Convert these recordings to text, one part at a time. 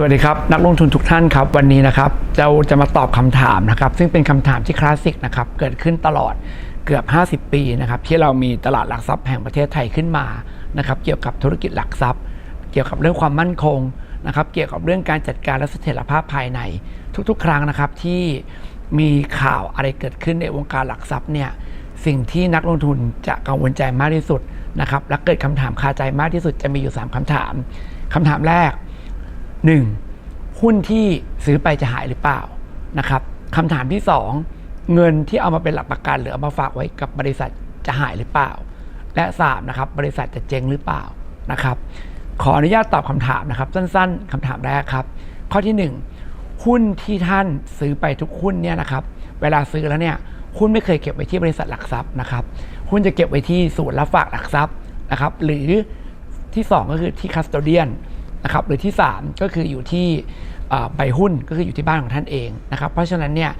สวัสดีครับ นักลงทุนทุกท่านครับ วันนี้นะครับเราจะมาตอบคำถามนะครับ ซึ่งเป็นคำถามที่คลาสสิกนะครับ เกิดขึ้นตลอดเกือบ 50 ปีนะครับที่เรามีตลาดหลักทรัพย์แห่งประเทศไทยขึ้นมานะครับเกี่ยวกับธุรกิจหลักทรัพย์ เกี่ยวกับเรื่องความมั่นคงนะครับ เกี่ยวกับเรื่องการจัดการและเสถียรภาพภายใน ทุกๆ ครั้งนะครับที่มีข่าวอะไรเกิดขึ้นในวงการหลักทรัพย์เนี่ยสิ่งที่นักลงทุนจะกังวลใจมากที่สุดนะครับและเกิดคำถามคาใจมากที่สุดจะมีอยู่ 3คำถามคำถามแรก 1. หุ้นที่ซื้อไปจะหายหรือเปล่านะครับคำถามที่ 2 เงินที่เอามาเป็นหลักประกัน หรือเอามาฝากไว้กับบริษัทจะหายหรือเปล่า และ3นะครับบริษัทจะเจ๊งหรือเปล่านะครับ ขออนุญาตตอบคำถามนะครับ สั้น ๆคำถามแรกครับ ข้อที่ 1 หุ้นที่ท่านซื้อไปทุกหุ้นเนี่ยนะครับ เวลาซื้อแล้วเนี่ยหุ้นไม่เคยเก็บไว้ที่บริษัทหลักทรัพย์นะครับหุ้นจะเก็บไว้ที่ศูนย์รับฝากหลักทรัพย์นะครับ หรือที่ 2 ก็คือที่คัสโตเดียน นะครับหรือที่ 3 ก็คืออยู่ที่ใบหุ้นก็คืออยู่ที่บ้านของท่านเองนะครับเพราะฉะนั้นเนี่ย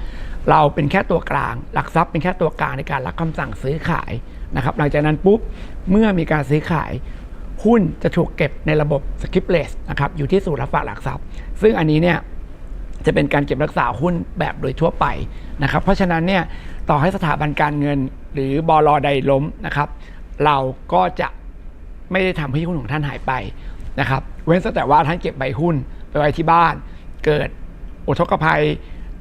เราเป็นแค่ตัวกลาง หลักทรัพย์เป็นแค่ตัวกลางในการรับคำสั่งซื้อขายนะครับหลังจากนั้นปุ๊บเมื่อมีการซื้อขายหุ้นจะถูกเก็บในระบบ skipless นะครับอยู่ที่ศูนย์รับฝากหลักทรัพย์ ซึ่งอันนี้เนี่ยจะเป็นการเก็บรักษาหุ้นแบบโดยทั่วไปนะครับ เพราะฉะนั้นเนี่ยต่อให้สถาบันการเงินหรือบลใดล้มนะครับ เราก็จะไม่ได้ทำให้หุ้นของท่านหายไป นะครับเว้นแต่ว่าท่านเก็บใบหุ้นไปไว้ที่บ้าน เกิดอุทกภัย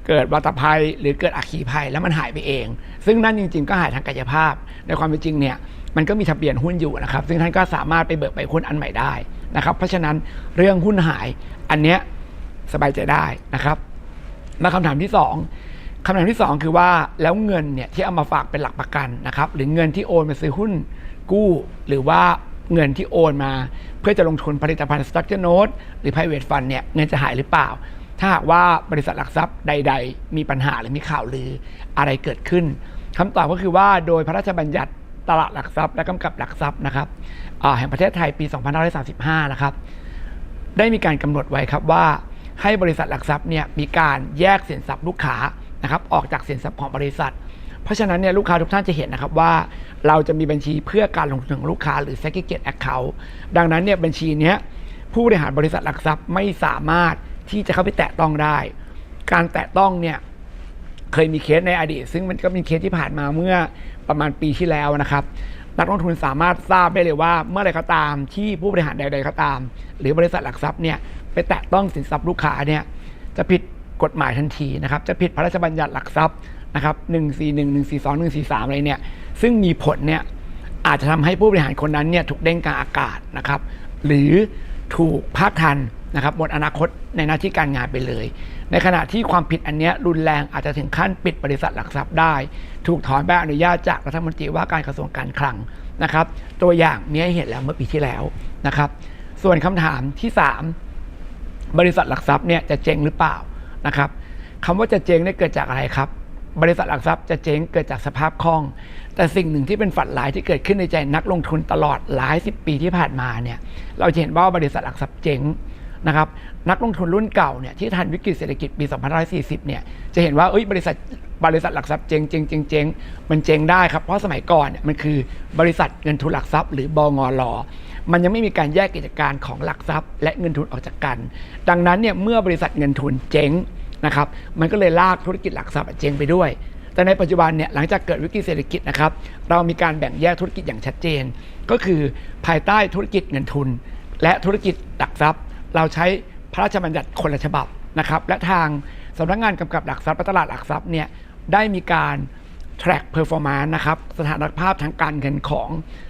เกิดวัตภัย หรือเกิดอัคคีภัยแล้วมันหายไปเอง ซึ่งนั่นจริง ๆ ก็หายทางกายภาพ ในความเป็นจริงเนี่ยมันก็มีทะเบียนหุ้นอยู่นะครับ ซึ่งท่านก็สามารถไปเบิกใบหุ้นอันใหม่ได้นะครับ เพราะฉะนั้นเรื่องหุ้นหายอันเนี้ยสบายใจได้นะครับมาคำถามที่ 2คำถามที่ 2 คือว่าแล้วเงินเนี่ยที่เอามาฝากเป็นหลักประกันนะครับหรือเงินที่โอนมาซื้อหุ้นกู้ หรือว่า เงินที่โอนมา เพื่อจะลงทุนผลิตภัณฑ์ structure note หรือ private fund เนี่ยเงินจะหายหรือเปล่า ถ้าหากว่าบริษัทหลักทรัพย์ใด ๆ มีปัญหาหรือมีข่าวลืออะไรเกิดขึ้นคำตอบก็คือว่าโดยพระราชบัญญัติตลาดหลักทรัพย์และกำกับหลักทรัพย์นะครับแห่งประเทศไทยปี 2535 นะครับ ได้มีการกำหนดไว้ครับว่าให้บริษัทหลักทรัพย์เนี่ยมีการแยกสินทรัพย์ลูกค้านะครับออกจากสินทรัพย์ของบริษัท เพราะฉะนั้นเนี่ยลูกค้าทุกท่านจะเห็นนะครับว่า เราจะมีบัญชีเพื่อการลงทุนของลูกค้าหรือ segregate account ดังนั้นเนี่ยบัญชีนี้ผู้บริหารบริษัทหลักทรัพย์ไม่สามารถที่จะเข้าไปแตะต้องได้ การแตะต้องเนี่ยเคยมีเคสในอดีต ซึ่งมันก็มีเคสที่ผ่านมาเมื่อประมาณปีที่แล้วนะครับ นักลงทุนสามารถทราบได้เลยว่าเมื่อไรก็ตามที่ผู้บริหารใด ๆก็ตาม หรือบริษัทหลักทรัพย์เนี่ยไปแตะต้องสินทรัพย์ลูกค้าเนี่ยจะผิดกฎหมายทันทีนะครับ จะผิดพระราชบัญญัติหลักทรัพย์ นะครับ141 142 143อะไรเนี่ยซึ่งมีผลเนี่ยอาจจะทำให้ผู้บริหารคนนั้นเนี่ยถูกเด้งกลางอากาศนะครับ หรือถูกภาคทันนะครับหมดอนาคตในหน้าที่การงานไปเลย ในขณะที่ความผิดอันนี้รุนแรงอาจจะถึงขั้นปิดบริษัทหลักทรัพย์ได้ ถูกถอนใบอนุญาตจากรัฐมนตรีว่าการกระทรวงการคลังนะครับ ตัวอย่างมีให้เห็นแล้วเมื่อปีที่แล้วนะครับ ส่วนคำถามที่ 3 บริษัทหลักทรัพย์เนี่ยจะเจ๊งหรือเปล่านะครับคำว่าจะเจ๊งเนี่ยเกิดจากอะไรครับ บริษัทหลักทรัพย์จะเจ๊งเกิดจากสภาพคล่อง แต่สิ่งหนึ่งที่เป็นฝันร้ายที่เกิดขึ้นในใจนักลงทุนตลอดหลายสิบปีที่ผ่านมาเนี่ยเราจะเห็นว่าบริษัทหลักทรัพย์เจ๊งนะครับนักลงทุนรุ่นเก่าเนี่ยที่ทันวิกฤตเศรษฐกิจปี 2540 เนี่ยจะเห็นว่าเอ้ยบริษัทบริษัทหลักทรัพย์เจ๊งเจ๊งเจ๊งเจ๊งมันเจ๊งได้ครับเพราะสมัยก่อนเนี่ยมันคือบริษัทเงินทุนหลักทรัพย์ หรือบงรมันยังไม่มีการแยกกิจการของหลักทรัพย์ และเงินทุนออกจากกัน ดังนั้นเนี่ยเมื่อบริษัทเงินทุนเจ๊ง นะครับ มันก็เลยลากธุรกิจหลักทรัพย์เจงไปด้วย แต่ในปัจจุบันเนี่ยหลังจากเกิดวิกฤตเศรษฐกิจนะครับ เรามีการแบ่งแยกธุรกิจอย่างชัดเจน ก็คือภายใต้ธุรกิจเงินทุน และธุรกิจหลักทรัพย์ เราใช้พระราชบัญญัติคนละฉบับนะครับ และทางสำนักงานกำกับหลักทรัพย์และตลาดหลักทรัพย์เนี่ยได้มีการ track performance นะครับสถานภาพทางการเงินของ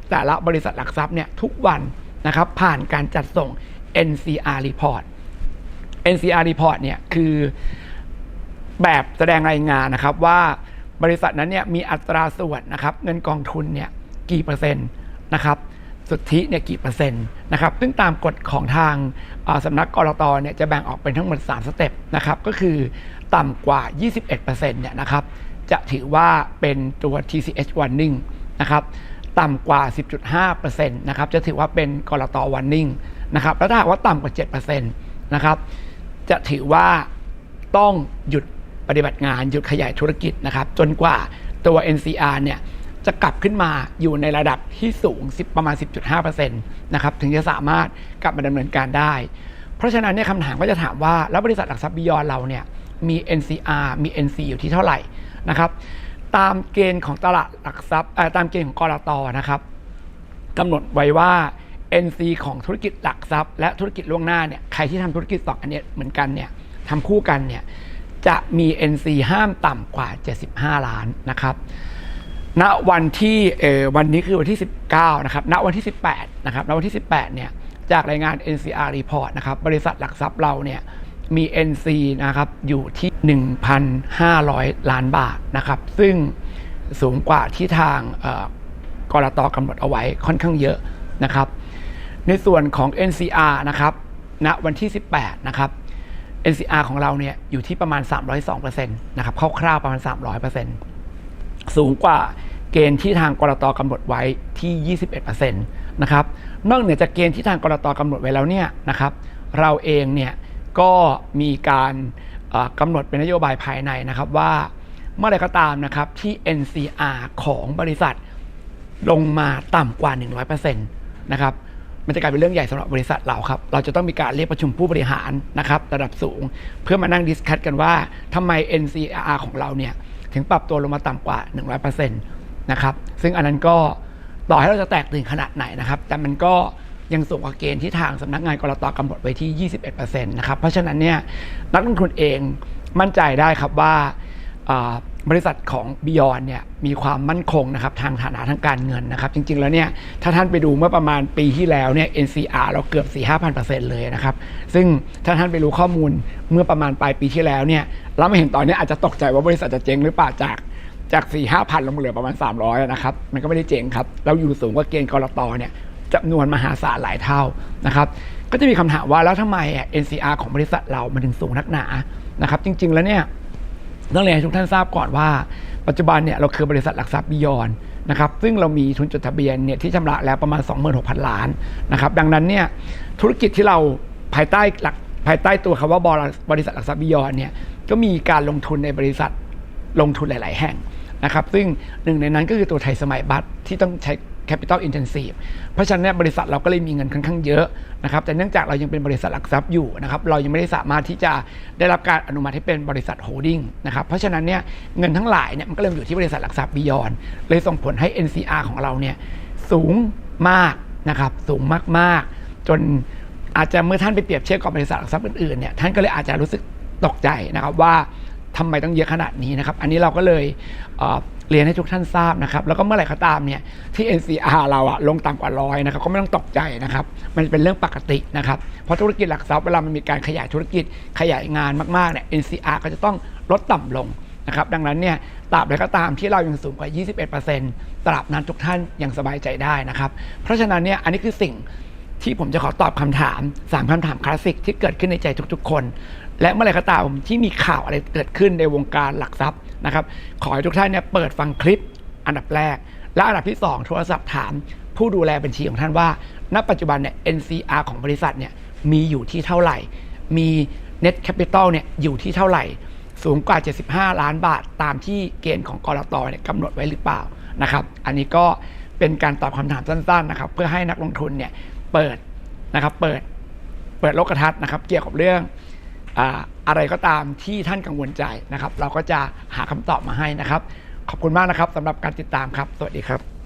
แต่ละบริษัทหลักทรัพย์เนี่ยทุกวันนะครับผ่านการจัดส่ง NCR report NCR report เนี่ยคือแบบแสดงรายงานนะครับว่าบริษัทนั้นเนี่ยมีอัตราส่วนนะครับเงินกองทุนเนี่ยกี่เปอร์เซ็นต์นะครับสุทธิเนี่ยกี่เปอร์เซ็นต์นะครับซึ่งตามกฎของทางสำนักกรตเนี่ยจะแบ่งออกเป็นทั้งหมด 3 สเต็ปนะครับก็คือต่ำกว่า 21%เนี่ยนะครับจะถือว่าเป็นตัว TCH warning นะครับต่ำกว่า 10.5%นะครับจะถือว่าเป็นกรต warning นะครับแล้วถ้าหากว่าต่ำกว่า 7%นะครับ จะถือว่าต้องหยุดปฏิบัติงานหยุดขยายธุรกิจนะครับ จนกว่าตัว NCR เนี่ยจะกลับขึ้นมาอยู่ในระดับที่สูง 10 ประมาณ 10.5%นะครับถึงจะสามารถกลับมาดำเนินการได้ เพราะฉะนั้นเนี่ยคำถามก็จะถามว่า แล้วบริษัทหลักทรัพย์บิยอนเราเนี่ยมี NCR มี NC อยู่ที่เท่าไหร่นะครับ ตามเกณฑ์ของตลาดหลักทรัพย์ตามเกณฑ์ของกรตนะครับกำหนดไว้ว่า NC ของธุรกิจหลักทรัพย์ และธุรกิจล่วงหน้าเนี่ยใครที่ทำธุรกิจสองอันเนี้ยเหมือนกันเนี่ยทำคู่กันเนี่ยจะมี NC ห้ามต่ำกว่า 75 ล้านนะครับ ณวันที่เอวันนี้คือวันที่ 19 นะครับ ณวันที่ 18 นะครับ ณวันที่ 18 เนี่ย จากรายงาน NCR report นะครับ บริษัทหลักทรัพย์เราเนี่ย มี NC นะครับ อยู่ที่ 1,500 ล้านบาทนะครับ ซึ่งสูงกว่าที่ทางเอ่อกรตกำหนดเอาไว้ค่อนข้างเยอะนะครับ ในส่วนของ NCR นะครับณวันที่ 18 นะครับ NCR ของเราเนี่ยอยู่ที่ประมาณ 302%นะครับคร่าวๆประมาณ 300%สูงกว่าเกณฑ์ที่ทางกรตกำหนดไว้ที่ 21%นะครับนอกเหนือจากเกณฑ์ที่ทางกรตกำหนดไว้แล้วเนี่ยนะครับ เราเองเนี่ยก็มีการกำหนดเป็นนโยบายภายในนะครับว่าเมื่อไรก็ตามนะครับที่ NCR ของบริษัทลงมาต่ำกว่า 100%นะครับ มันจะกลายเป็นเรื่องใหญ่สำหรับบริษัทเราครับ เราจะต้องมีการเรียกประชุมผู้บริหารนะครับระดับสูง เพื่อมานั่งดิสคัตกันว่าทำไม NCR ของเราเนี่ยถึงปรับตัวลงมาต่ำกว่า 100%นะครับซึ่งอันนั้นก็ต่อให้เราจะแตกตื่นขนาดไหนนะครับ แต่มันก็ยังสูงกว่าเกณฑ์ที่ทางสำนักงานกรตกำหนดไว้ที่ 21%นะครับ เพราะฉะนั้นเนี่ยนักลงทุนเองมั่นใจได้ครับว่า บริษัทของ Beyond เนี่ยมีความมั่นคงนะครับทางฐานะทางการเงินนะครับ จริงๆแล้วเนี่ยถ้าท่านไปดูเมื่อประมาณปีที่แล้วเนี่ย NCR เราเกือบ 4 5 0 0 0เลยนะครับ ซึ่งถ้าท่านไปรู้ข้อมูลเมื่อประมาณปลายปีที่แล้วเนี่ยเราไม่เห็นตอนนี้อาจจะตกใจว่าบริษัทจะเจ๊งหรือเปล่าจากจาก 4 5 0 0 0ลงมาเหลือประมาณ 300นะครับมันก็ไม่ได้เจ๊งครับเราอยู่สูงกว่าเกณฑ์กรตเนี่ยจำนวนมหาศาลหลายเท่านะครับก็จะมีคำถามว่าแล้วทำไมอะ NCR ของบริษัทเรามันถึงสูงนักหนานะครับจริง ๆแล้วเนี่ย ต้องเรียนให้ทุกท่านทราบก่อนว่า ปัจจุบันเนี่ยเราคือบริษัทหลักทรัพย์บิยอนนะครับซึ่งเรามีทุนจดทะเบียนเนี่ยที่ชำระแล้วประมาณ 26,000 ล้านนะครับดังนั้นเนี่ยธุรกิจที่เราภายใต้หลักภายใต้ตัวคำว่าบริษัทหลักทรัพย์บิยอนเนี่ยก็มีการลงทุนในบริษัทลงทุนหลาย ๆ แห่งนะครับซึ่งหนึ่งในนั้นก็คือตัวไทยสมัยบัตรที่ต้องใช้ Capital Intensive เพราะฉะนั้นเนี่ยบริษัทเราก็เลยมีเงินค่อนข้างเยอะนะครับแต่เนื่องจากเรายังเป็นบริษัทหลักทรัพย์อยู่นะครับเรายังไม่ได้สามารถที่จะได้รับการอนุมัติให้เป็นบริษัทโฮลดิ้งนะครับเพราะฉะนั้นเนี่ยเงินทั้งหลายเนี่ยมันก็เลยมอยู่ที่บริษัทหลักทรัพย์บิยอนเลยส่งผลให้ NCR ของเราเนี่ยสูงมากนะครับสูงมากๆ จนอาจจะเมื่อท่านไปเปรียบเทียบกับบริษัทหลักทรัพย์อื่นๆเนี่ยท่านก็เลยอาจจะรู้สึกตกใจนะครับว่าทำไมต้องเยอะขนาดนี้นะครับ อันนี้เราก็เลย เรียนให้ทุกท่านทราบนะครับ แล้วก็เมื่อไหร่ก็ตามเนี่ยที่ NCR เราอะลงต่ำกว่าร้อยนะครับก็ไม่ต้องตกใจนะครับ มันเป็นเรื่องปกตินะครับ เพราะธุรกิจหลักทรัพย์เวลามันมีการขยายธุรกิจขยายงานมากๆเนี่ย NCR ก็จะต้องลดต่ำลงนะครับ ดังนั้นเนี่ยตราบใดก็ตามที่เรายังสูงกว่า 21%ตราบนั้นทุกท่านยังสบายใจได้นะครับ เพราะฉะนั้นเนี่ยอันนี้คือสิ่งที่ผมจะขอตอบคำถาม 3คำถามคลาสสิกที่เกิดขึ้นในใจทุก ๆ คน และเมื่อไรก็ตามที่มีข่าวอะไรเกิดขึ้นในวงการหลักทรัพย์นะครับ ขอให้ทุกท่านเนี่ยเปิดฟังคลิปอันดับแรก และอันดับที่ 2 โทรศัพท์ถาม ผู้ดูแลบัญชีของท่านว่า ณ ปัจจุบันเนี่ย NCR ของบริษัทเนี่ยมีอยู่ที่เท่าไหร่ มี Net Capital เนี่ยอยู่ที่เท่าไหร่ สูงกว่า 75 ล้านบาทตามที่เกณฑ์ของกรตเนี่ยกำหนดไว้หรือเปล่านะครับ อันนี้ก็เป็นการตอบคำถามสั้นๆนะครับ เพื่อให้นักลงทุนเนี่ยเปิดนะครับเปิดเปิดโลกทัศน์นะครับ เกี่ยวกับเรื่อง อะไรก็ตามที่ท่านกังวลใจนะครับ เราก็จะหาคำตอบมาให้นะครับ ขอบคุณมากนะครับสำหรับการติดตามครับ สวัสดีครับ